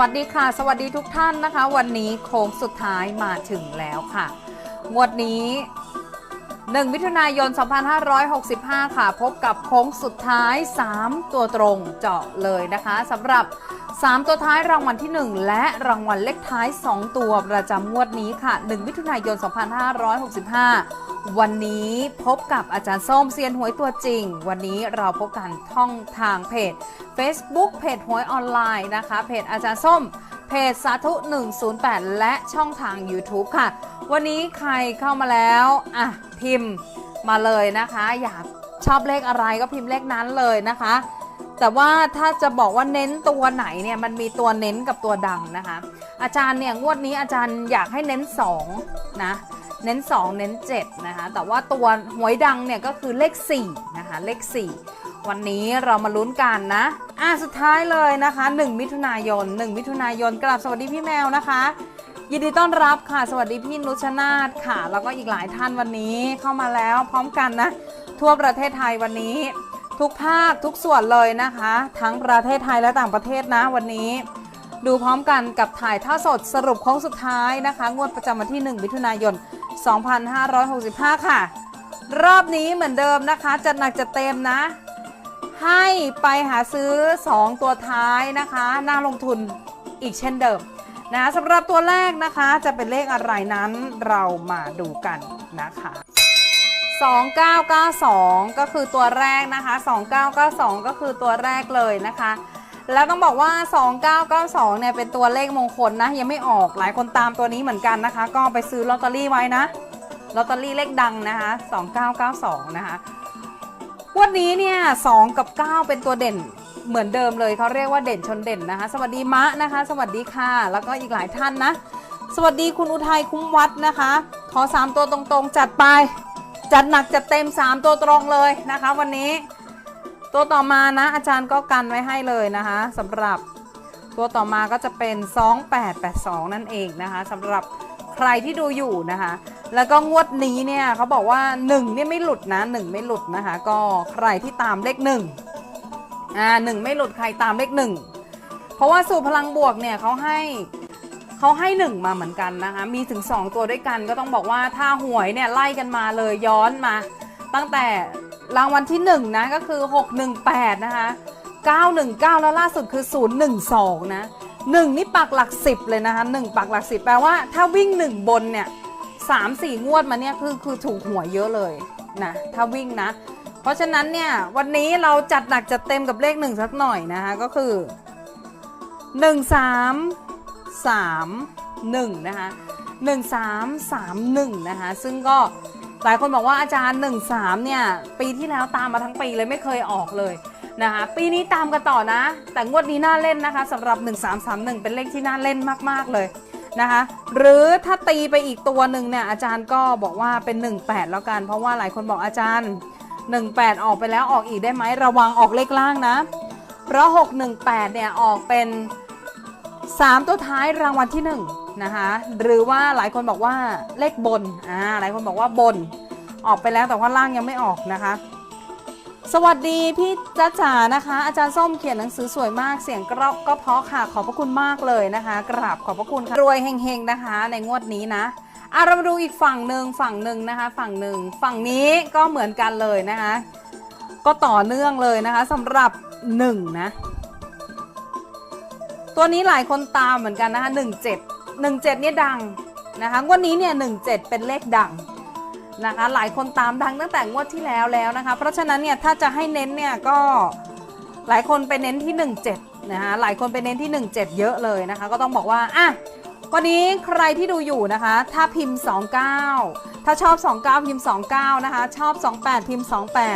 สวัสดีค่ะ สวัสดีทุกท่านนะคะ วันนี้โค้งสุดท้ายมาถึงแล้วค่ะ งวดนี้ 1 มิถุนายน 2565 ค่ะ พบกับโค้งสุดท้าย 3 ตัวตรงเจาะเลยนะคะสำหรับ 3 ตัวท้ายรางวัลที่ 1 และรางวัลเลขท้าย 2 ตัวประจำงวดนี้ค่ะ 1 มิถุนายน 2565 วันนี้พบกับอาจารย์ส้มเซียนหวยตัวจริง วันนี้เราพบกันท่องทางเพจ Facebook เพจหวยออนไลน์นะคะ เพจอาจารย์ส้ม เพจสาธุ 108 และช่องทาง YouTube ค่ะ วันนี้ใครเข้ามาแล้วอะพิมพ์มาเลยนะคะ อยากชอบเลขอะไรก็พิมพ์เลขนั้นเลยนะคะ แต่ว่าถ้าจะบอกว่าเน้นตัวไหนเนี่ยมันมีตัวเน้นกับตัวดังนะคะ อาจารย์เนี่ยงวดนี้อาจารย์อยากให้เน้น2นะ เน้น 2 เน้น 7 นะคะ แต่ว่าตัวหวยดังเนี่ยก็คือเลข 4 นะคะ เลข 4 วันนี้เรามาลุ้นกันนะ อะสุดท้ายเลยนะคะ 1 มิถุนายน 1 มิถุนายนกราบสวัสดีพี่แมวนะคะยินดีต้อนรับค่ะ สวัสดีพี่นุชนาธค่ะ แล้วก็อีกหลายท่านวันนี้เข้ามาแล้วพร้อมกันนะ ทั่วประเทศไทยวันนี้ ทุกภาคทุกส่วนเลยนะคะ ทั้งประเทศไทยและต่างประเทศนะวันนี้ ดูพร้อมกันกับถ่ายท่าสดสรุปโค้งสุดท้ายนะคะ งวดประจำวันที่ 1 มิถุนายน 2565 ค่ะ รอบนี้เหมือนเดิมนะคะ จัดหนักจัดเต็มนะ ให้ไปหาซื้อ 2 ตัวท้ายนะคะน่าลงทุนอีกเช่นเดิมนะสำหรับตัวแรกนะคะจะเป็นเลขอะไรนั้นเรามาดูกันนะคะ2992 ก็คือตัวแรกนะคะ 2992 ก็คือตัวแรกเลยนะคะ แล้วต้องบอกว่า 2992 เนี่ยเป็นตัวเลขมงคลนะ ยังไม่ออกหลายคนตามตัวนี้เหมือนกันนะคะ ก็ไปซื้อลอตเตอรี่ไว้นะลอตเตอรี่เลขดังนะคะ 2992 นะคะวันนี้เนี่ย2กับ 9 เป็นตัวเด่นเหมือนเดิมเลยเขาเรียกว่าเด่นชนเด่นนะคะ สวัสดีมะนะคะ สวัสดีค่ะ แล้วก็อีกหลายท่านนะ สวัสดีคุณอุทัยคุ้มวัดนะคะ ขอ 3 ตัวตรงๆ จัดไป จัดหนักจัดเต็ม 3 ตัวตรงเลยนะคะ วันนี้ ตัวต่อมานะอาจารย์ก็กันไว้ให้เลยนะคะสำหรับตัวต่อมาก็จะเป็น 2882 นั่นเองนะคะสำหรับใครที่ดูอยู่นะคะ แล้วก็งวดนี้เนี่ยเขาบอกว่า1เนี่ยไม่หลุดนะ1ไม่หลุดนะคะ ก็ใครที่ตามเลข1อ่าหนึ่งไม่หลุดใครตามเลข1เพราะว่าสู่พลังบวกเนี่ยเขาให้เขาให้ 1 มาเหมือนกันนะคะ มีถึง 2 ตัวด้วยกันก็ต้องบอกว่าถ้าหวยเนี่ยไล่กันมาเลยย้อนมา ตั้งแต่ รางวัลที่1นะก็คือ 618 นะคะ 919 แล้วล่าสุดคือ 012 นะ1นี่ปักหลัก 10 เลยนะคะ1ปักหลัก 10 แปลว่าถ้าวิ่ง 1 บนเนี่ย3 4งวดมาเนี่ยคือคือถูกหวยเยอะเลยนะถ้าวิ่งนะ เพราะฉะนั้นเนี่ยวันนี้เราจัดหนักจัดเต็มกับเลข1สักหน่อยนะคะก็คือ1 3 3 1นะคะ1 3 3 1นะคะซึ่งก็ หลายคนบอกว่าอาจารย์ 1 3 เนี่ย ปีที่แล้วตามมาทั้งปีเลยไม่เคยออกเลยนะคะปีนี้ตามกันต่อนะ แต่งวดนี้น่าเล่นนะคะสำหรับ 1 3 3 1 เป็นเลขที่น่าเล่นมากๆเลยนะคะหรือถ้าตีไปอีกตัวหนึ่งเนี่ยอาจารย์ก็บอกว่าเป็น 18 แล้วกัน เพราะว่าหลายคนบอกอาจารย์ 18 ออกไปแล้วออกอีกได้ไหมระวังออกเลขล่างนะเพราะ618 เนี่ยออกเป็น 3 ตัวท้ายรางวัลที่1นะคะหรือว่าหลายคนบอกว่าเลขบนอ่าหลายคนบอกว่าบน ออกไปแล้วแต่ว่าล่างยังไม่ออกนะคะ สวัสดีพี่จ้าจ๋านะคะ อาจารย์ส้มเขียนหนังสือสวยมากเสียงก็ก็เพราะค่ะขอบพระคุณมากเลยนะคะ กราบขอบพระคุณค่ะรวยเฮงๆนะคะ ในงวดนี้นะอะเรามาดูอีกฝั่งหนึ่งฝั่งหนึ่งนะคะ ฝั่งหนึ่งฝั่งนี้ก็เหมือนกันเลยนะคะ ก็ต่อเนื่องเลยนะคะสำหรับ1นะ ตัวนี้หลายคนตามเหมือนกันนะคะ17 17เนี่ยดังนะคะงวดนี้เนี่ย17 เป็นเลขดังนะคะหลายคนตามดังตั้งแต่งวดที่แล้วแล้วนะคะ เพราะฉะนั้นเนี่ยถ้าจะให้เน้นเนี่ยก็หลายคนไปเน้นที่ 17นะคะหลายคนไปเน้นที่ 17 เยอะเลยนะคะ ก็ต้องบอกว่าอะวันนี้ใครที่ดูอยู่นะคะ ถ้าพิมพ์ 29 ถ้าชอบ 29 พิมพ์ 29 นะคะ ชอบ 28 พิมพ์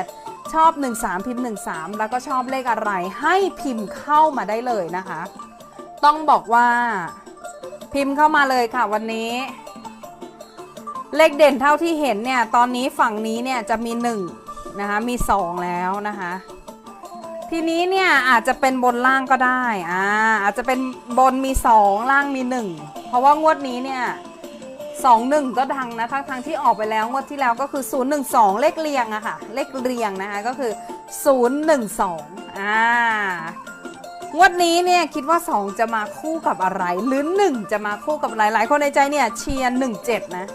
28 ชอบ 13 พิมพ์ 13 แล้วก็ชอบเลขอะไรให้พิมพ์เข้ามาได้เลยนะคะ ต้องบอกว่า พิมพ์เข้ามาเลยค่ะวันนี้ เลขเด่นเท่าที่เห็นเนี่ย ตอนนี้ฝั่งนี้เนี่ยจะมี1นะคะมี 2 แล้วนะคะ ทีนี้เนี่ยอาจจะเป็นบนล่างก็ได้อ่าอาจจะเป็นบนมี 2 ล่างมี 1 เพราะว่างวดนี้เนี่ยสองหนึ่งก็ดังนะทั้งทางที่ออกไปแล้วงวดที่แล้วก็คือ 0 1 2 เลขเรียงอะค่ะ เลขเรียงนะคะก็คือ 0 1 2อ่า งวดนี้เนี่ยคิดว่า 2 จะมาคู่กับอะไร หรือ 1 จะมาคู่กับอะไรหลายคนในใจเนี่ยเชียร์17 นะ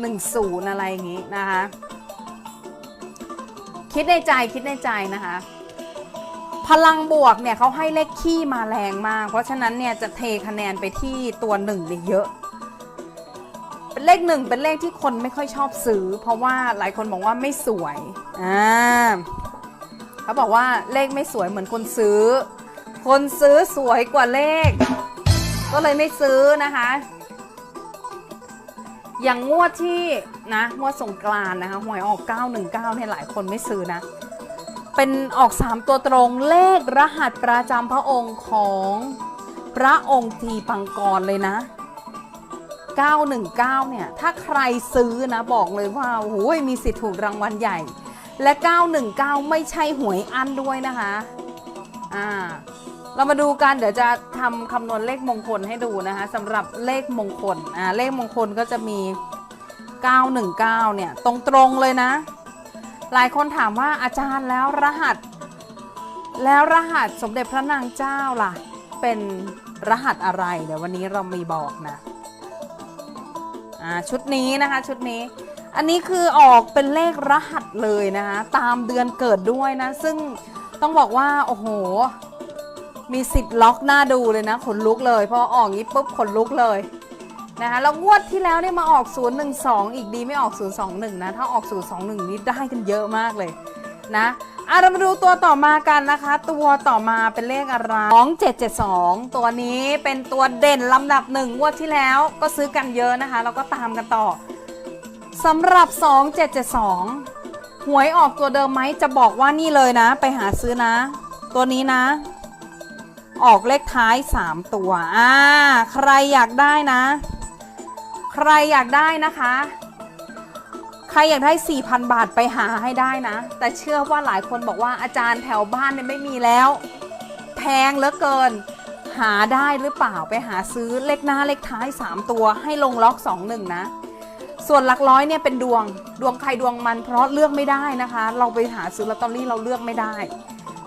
1710 อะไรอย่างงี้นะคะ คิดในใจคิดในใจนะคะ พลังบวกเนี่ยเขาให้เลขขี้มาแรงมาก เพราะฉะนั้นเนี่ยจะเทคะแนนไปที่ตัวหนึ่งเยเยอะเป็นเลขหนึ่งเป็นเลขที่คนไม่ค่อยชอบซื้อ เพราะว่าหลายคนบอกว่าไม่สวยอ่าเขาบอกว่าเลขไม่สวยเหมือนคนซื้อ คนซื้อสวยกว่าเลข ก็เลยไม่ซื้อนะคะ อย่างงวดที่นะงวดสงกรานนะคะหวยออก 919เนี่ยหลายคนไม่ซื้อนะ เป็นออก 3 ตัวตรงเลขรหัสประจำพระองค์ของพระองค์ทีปังกรเลยนะ 919 เนี่ย ถ้าใครซื้อนะบอกเลยว่าโอ้โหมีสิทธิ์ถูกรางวัลใหญ่และ 919 ไม่ใช่หวยอันด้วยนะคะ อ่า เรามาดูกันเดี๋ยวจะทำคำนวณเลขมงคลให้ดูนะคะสำหรับเลขมงคลอ่าเลขมงคลก็จะมี 919 เนี่ยตรงๆเลยนะ หลายคนถามว่าอาจารย์แล้วรหัส แล้วรหัสสมเด็จพระนางเจ้าล่ะ เป็นรหัสอะไร เดี๋ยววันนี้เรามีบอกนะอ่าชุดนี้นะคะชุดนี้อันนี้คือออกเป็นเลขรหัสเลยนะคะตามเดือนเกิดด้วยนะ ซึ่งต้องบอกว่าโอ้โห มีสิทธิ์ล็อกหน้าดูเลยนะ ขนลุกเลย พอออกงี้ปุ๊บขนลุกเลยนะคะแล้วงวดที่แล้วเนี่ยมาออก 012 อีกดีไม่ออก 021 นะ ถ้าออก 021 นี่ได้กันเยอะมากเลยนะอะเรามาดูตัวต่อมากันนะคะ ตัวต่อมาเป็นเลขอะไร2772 ตัวนี้เป็นตัวเด่นลำดับหนึ่งงวดที่แล้วก็ซื้อกันเยอะนะคะ แล้วก็ตามกันต่อสำหรับ 2772 หวยออกตัวเดิมไหมจะบอกว่านี่เลยนะ ไปหาซื้อนะ ตัวนี้นะ ออกเลขท้าย 3 ตัว อ่า ใครอยากได้นะ ใครอยากได้นะคะ ใครอยากได้ 4,000 บาทไปหาให้ได้นะ แต่เชื่อว่าหลายคนบอกว่าอาจารย์แถวบ้านเนี่ยไม่มีแล้ว แพงเหลือเกิน หาได้หรือเปล่าไปหาซื้อเลขหน้าเลขท้าย 3 ตัว ให้ลงล็อก 21 นะ ส่วนหลักร้อยเนี่ยเป็นดวง ดวงใครดวงมันเพราะเลือกไม่ได้นะคะ เราไปหาซื้อลอตเตอรี่เราเลือกไม่ได้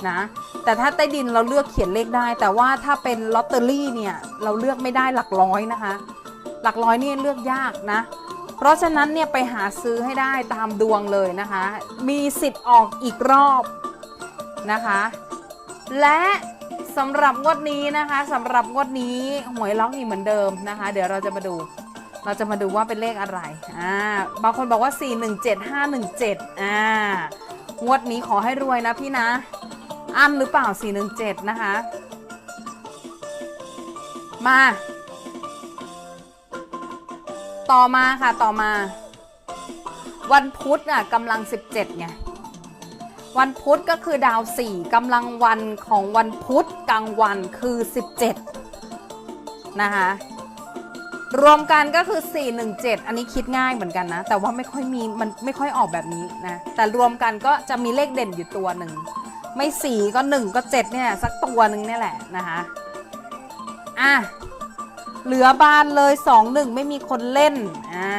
นะ แต่ถ้าใต้ดินเราเลือกเขียนเลขได้ แต่ว่าถ้าเป็นลอตเตอรี่เนี่ยเราเลือกไม่ได้หลักร้อยนะคะ หลักร้อยนี่เลือกยากนะ เพราะฉะนั้นเนี่ยไปหาซื้อให้ได้ตามดวงเลยนะคะ มีสิทธิ์ออกอีกรอบนะคะ และสำหรับงวดนี้นะคะสำหรับงวดนี้หวยล็อกอีกเหมือนเดิมนะคะ เดี๋ยวเราจะมาดูเราจะมาดูว่าเป็นเลขอะไร อ่า บางคนบอกว่า 417517 อ่า งวดนี้ขอให้รวยนะพี่นะ อันหรือเปล่า 417 นะคะ มา ต่อมาค่ะต่อมา วันพุธอะกำลัง 17ไงวันพุธก็คือดาว 4กำลังวันของวันพุธกลางวันคือ 17 นะคะรวมกันก็คือ 417 อันนี้คิดง่ายเหมือนกันนะ แต่ว่าไม่ค่อยมีมันไม่ค่อยออกแบบนี้นะ แต่รวมกันก็จะมีเลขเด่นอยู่ตัวหนึ่ง ไม่4ก็1ก็7เนี่ยสักตัวหนึ่งเนี่ยแหละนะคะอะเหลือบานเลย2 1ไม่มีคนเล่นอ่า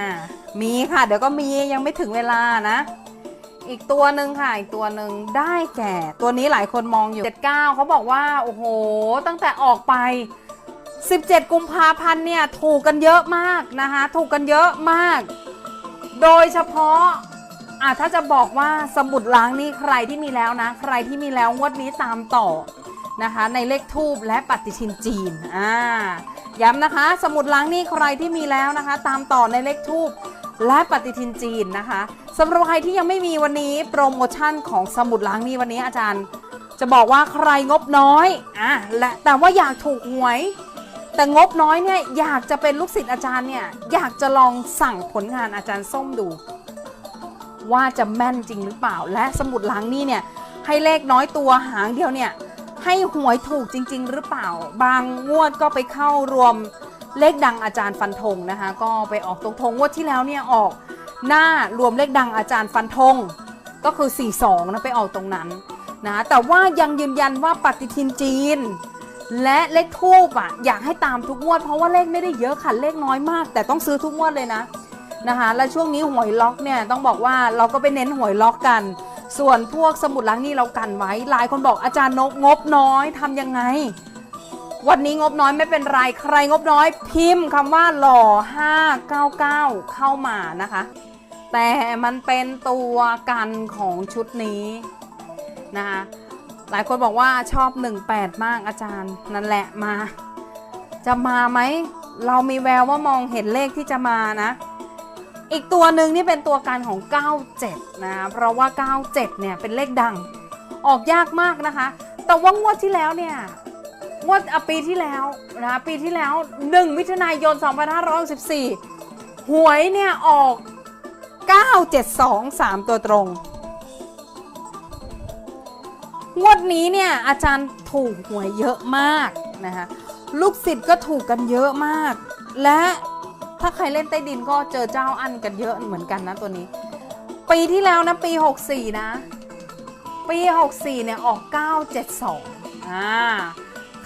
มีค่ะ เดี๋ยวก็มียังไม่ถึงเวลานะ อีกตัวหนึ่งค่ะอีกตัวหนึ่งได้แก่ ตัวนี้หลายคนมองอยู่ 79เขาบอกว่า โอ้โห ตั้งแต่ออกไป 17 กุมภาพันธ์เนี่ย ถูกกันเยอะมากนะคะ ถูกกันเยอะมาก โดยเฉพาะ อะถ้าจะบอกว่าสมุดล้างนี่ใครที่มีแล้วนะ ใครที่มีแล้วงวดนี้ตามต่อนะคะ ในเลขทูบและปฏิทินจีนอ่าย้ำนะคะ สมุดล้างนี่ใครที่มีแล้วนะคะ ตามต่อในเลขทูบและปฏิทินจีนนะคะสำหรับใครที่ยังไม่มีวันนี้โปรโมชั่นของสมุดล้างนี่วันนี้อาจารย์ จะบอกว่าใครงบน้อยอะและแต่ว่าอยากถูกหวย แต่งบน้อยเนี่ยอยากจะเป็นลูกศิษย์อาจารย์เนี่ยอยากจะลองสั่งผลงานอาจารย์ส้มดู ว่าจะแม่นจริงหรือเปล่า และสมุดล้างนี่เนี่ยให้เลขน้อยตัวหางเดียวเนี่ยให้หวยถูกจริง ๆ หรือเปล่า บางงวดก็ไปเข้ารวมเลขดังอาจารย์ฟันธงนะคะ ก็ไปออกตรงๆงวดที่แล้วเนี่ยออกหน้ารวมเลขดังอาจารย์ฟันธงก็คือ 42นะไปออกตรงนั้นนะแต่ว่ายังยืนยันว่าปฏิทินจีน และเลขทูบอะอยากให้ตามทุกงวด เพราะว่าเลขไม่ได้เยอะค่ะเลขน้อยมาก แต่ต้องซื้อทุกงวดเลยนะ นะคะ และช่วงนี้หวยล็อกเนี่ยต้องบอกว่าเราก็ไปเน้นหวยล็อกกัน ส่วนพวกสมุดล้างหนี้เรากันไว้ หลายคนบอกอาจารย์นกงบน้อยทำยังไง วันนี้งบน้อยไม่เป็นไร ใครงบน้อยพิมพ์คำว่าหล่อ599 เข้ามานะคะ แต่มันเป็นตัวกันของชุดนี้นะคะหลายคนบอกว่าชอบ 18 มากอาจารย์ นั่นแหละมา จะมาไหม เรามีแววว่ามองเห็นเลขที่จะมานะ อีกตัวหนึ่งนี่เป็นตัวการของ 97 นะ เพราะว่า 97 เนี่ยเป็นเลขดัง ออกยากมากนะคะ แต่ว่างวดที่แล้วเนี่ย งวดอปีที่แล้วนะปีที่แล้ว 1 มิถุนายน 2564 หวยเนี่ยออก 972 3 ตัวตรง งวดนี้เนี่ยอาจารย์ถูกหวยเยอะมากนะคะ ลูกศิษย์ก็ถูกกันเยอะมาก และ ถ้าใครเล่นใต้ดินก็เจอเจ้าอันกันเยอะเหมือนกันนะตัวนี้ ปีที่แล้วนะปี 64 นะ ปี 64 เนี่ยออก 972 อ่า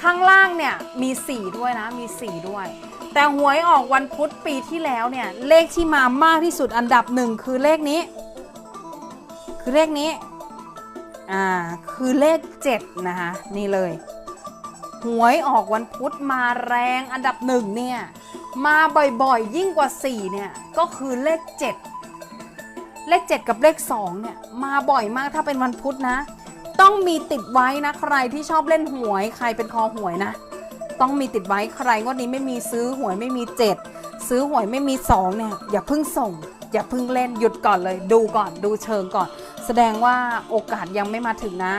ข้างล่างเนี่ยมี 4 ด้วยนะ มี 4 ด้วย แต่หวยออกวันพุธปีที่แล้วเนี่ยเลขที่มามากที่สุดอันดับหนึ่งคือเลขนี้ คือเลขนี้ อ่า คือเลข 7 นะคะ นี่เลย หวยออกวันพุธมาแรงอันดับหนึ่งเนี่ย มาบ่อยๆ ยิ่งกว่า 4 เนี่ย ก็คือเลข 7 เลข 7 กับเลข 2 เนี่ย มาบ่อยมากถ้าเป็นวันพุธนะ ต้องมีติดไว้นะ ใครที่ชอบเล่นหวย ใครเป็นคอหวยนะ ต้องมีติดไว้ใครงวดนี้ไม่มีซื้อหวยไม่มี 7 ซื้อหวยไม่มี 2 เนี่ย อย่าเพิ่งส่ง อย่าเพิ่งเล่นหยุดก่อนเลย ดูก่อนดูเชิงก่อน แสดงว่าโอกาสยังไม่มาถึงนะ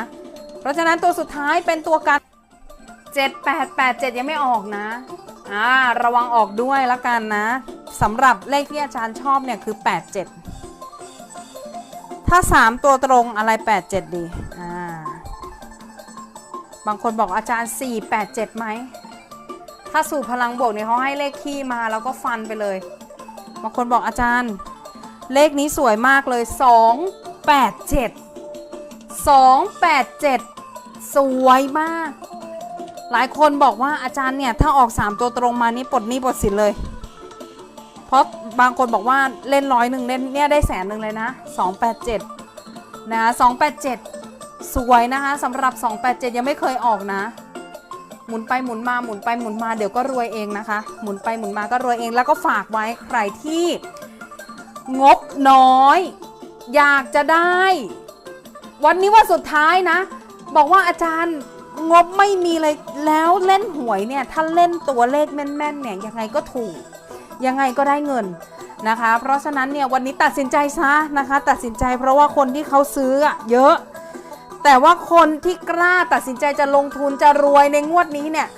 เพราะฉะนั้นตัวสุดท้ายเป็นตัวการ 7887 ยังไม่ออกนะ อ่าระวังออกด้วยล้วกันนะสำหรับเลขที่อาจารย์ชอบเนี่ยคือ 87 ถ้า 3 ตัวตรงอะไร 87 ดีอ่าบางคนบอกอาจารย์ 487ไหมถ้าสู่พลังบวกเนี่ยเขาให้เลขคี่มาแล้วก็ฟันไปเลย บางคนบอกอาจารย์ เลขนี้สวยมากเลย 287 287 สวยมาก หลายคนบอกว่าอาจารย์เนี่ย ถ้าออก 3 ตัวตรงมานี่ปลดหนี้ปลดสินเลย เพราะบางคนบอกว่าเล่นร้อยหนึ่งเล่นเนี่ยได้แสนหนึ่งเลยนะ 287 นะ287 สวยนะคะสำหรับ 287 ยังไม่เคยออกนะ หมุนไปหมุนมาหมุนไปหมุนมาเดี๋ยวก็รวยเองนะคะ หมุนไปหมุนมาก็รวยเอง แล้วก็ฝากไว้ใครที่งบน้อย อยากจะได้ วันนี้ว่าสุดท้ายนะ บอกว่าอาจารย์ งบไม่มีเลยแล้วเล่นหวยเนี่ยถ้าเล่นตัวเลขแม่นๆเนี่ยยังไงก็ถูก ยังไงก็ได้เงินนะคะ เพราะฉะนั้นเนี่ยวันนี้ตัดสินใจซะนะคะ ตัดสินใจเพราะว่าคนที่เขาซื้อเยอะ แต่ว่าคนที่กล้าตัดสินใจจะลงทุนจะรวยในงวดนี้เนี่ย